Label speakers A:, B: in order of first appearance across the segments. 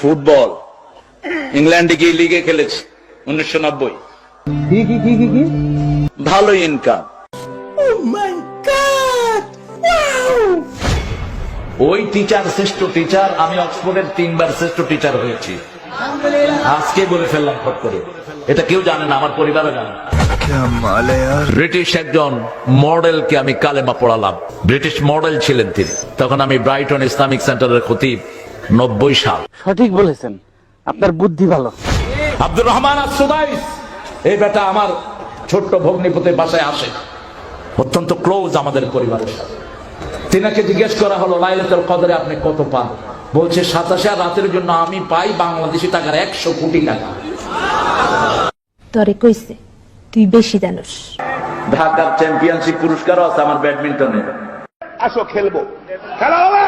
A: Football. ইংল্যান্ডে গিয়ে লিগে খেলেছি উনিশশো নব্বই। ভালো ইনকাম
B: ওই টিচার শ্রেষ্ঠ টিচার আমি অক্সফোর্ডের তিনবার শ্রেষ্ঠ টিচার হয়েছি। আজকে বলে ফেললাম ফট করে। এটা কেউ জানে না আমার পরিবারও জানে না। ব্রিটিশ একজন মডেলকে আমি কালেমা পড়ালাম। ব্রিটিশ মডেল ছিলেন তিনি। তখন আমি ব্রাইটন ইসলামিক সেন্টারের খতিব। নব্বই সাল।
C: সঠিক বলেছেন। আপনার বুদ্ধি ভালো।
B: আব্দুর রহমান আসুদাইস এই বেটা আমার ছোট্ট ভগ্নিপতির বাসায় আসে। অত্যন্ত ক্লোজ আমাদের পরিবারের সাথে। তিনাকে জিজ্ঞেস করা হলো লাইলাতুল কদরে আপনি কত পান? বলছে সাতাশে আর রাতের জন্য আমি পাই বাংলাদেশি টাকার একশো কোটি টাকা।
D: তরে কইছে তুই বেশি জানোস।
A: ঢাকার চ্যাম্পিয়নশিপ পুরস্কারও আছে আমার ব্যাডমিন্টনে।
E: আসো খেলব। খেলা হবে?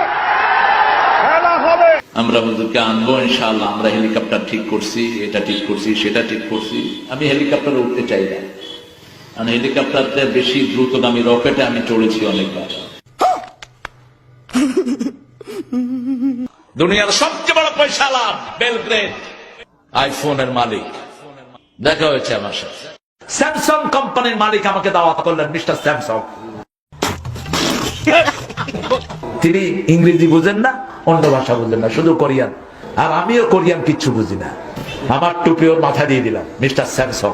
B: আমরা হুজুরকে আনব ইনশাআল্লাহ আমরা হেলিকপ্টার ঠিক করছি এটা ঠিক করছি সেটা ঠিক করছি। আমি হেলিকপ্টারে উঠতে চাই না। কারণ হেলিকপ্টারতে বেশি দ্রুতগামী রকেটে আমি চড়েছি অনেকবার। দুনিয়ার সবচেয়ে বড় পয়সা লাভ বেলগ্রেড। আইফোনের মালিক। দেখা হয়েছে আমার সাথে। স্যামসং কোম্পানির মালিক আমাকে দাওয়াত করলেন মিস্টার স্যামসং। তিনি ইংরেজি বুঝেন না? অন্য ভাষা বুঝেন না শুধু কোরিয়ান। আর আমিও কোরিয়ান কিচ্ছু বুঝি না। আমার টুপি ওর মাথা দিয়ে দিলাম মিস্টার স্যামসং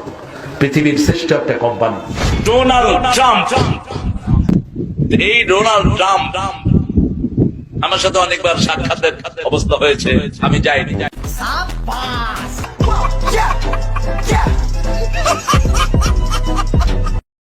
B: পৃথিবীর শ্রেষ্ঠ একটা কোম্পানি। Donald Trump. এই ডোনাল্ড ট্রাম্প আমার সাথে অনেকবার সাক্ষাতের অবস্থা হয়েছে আমি যাইনি।